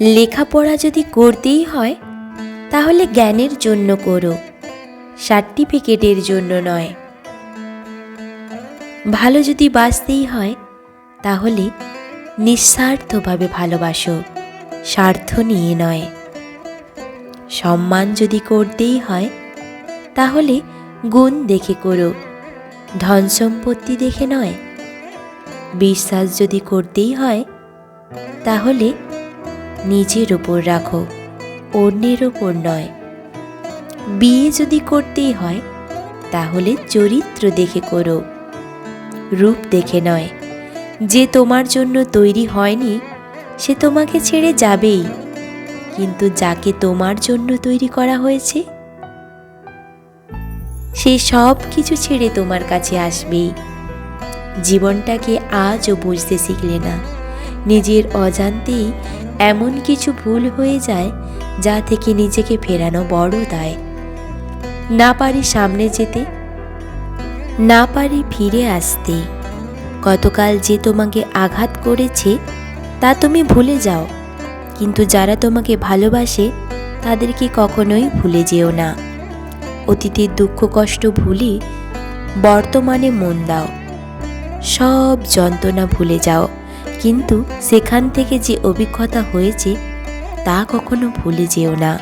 লেখাপড়া যদি করতেই হয়, তাহলে জ্ঞানের জন্য করো, সার্টিফিকেটের জন্য নয়। ভালো যদি বাঁচতেই হয়, তাহলে নিঃস্বার্থভাবে ভালোবাসো, স্বার্থ নিয়ে নয়। সম্মান যদি করতেই হয়, তাহলে গুণ দেখে করো, ধন সম্পত্তি দেখে নয়। বিশ্বাস যদি করতেই হয়, তাহলে নিজের ওপর রাখো, অন্যের ওপর নয়। বিয়ে যদি করতেই হয়, তাহলে চরিত্র দেখে করো, রূপ দেখে নয়। যে তোমার জন্য তৈরি হয়নি, সে তোমাকে ছেড়ে যাবেই। কিন্তু যাকে তোমার জন্য তৈরি করা হয়েছে, সে সব কিছু ছেড়ে তোমার কাছে আসবেই। জীবনটাকে আজও বুঝতে শিখলে না। নিজের অজান্তেই এমন কিছু ভুল হয়ে যায় যা থেকে নিজেকে ফেরানো বড় দায়। না পারি সামনে যেতে, না পারি ফিরে আসতে। গতকাল যে তোমাকে আঘাত করেছে, তা তুমি ভুলে যাও। কিন্তু যারা তোমাকে ভালোবাসে, তাদেরকে কখনোই ভুলে যেও না। অতীতের দুঃখ কষ্ট ভুলে বর্তমানে মন দাও। সব যন্ত্রণা ভুলে যাও। কিন্তু সেখান থেকে যে অভিজ্ঞতা হয়েছে তা কখনো ভুলে যেও না।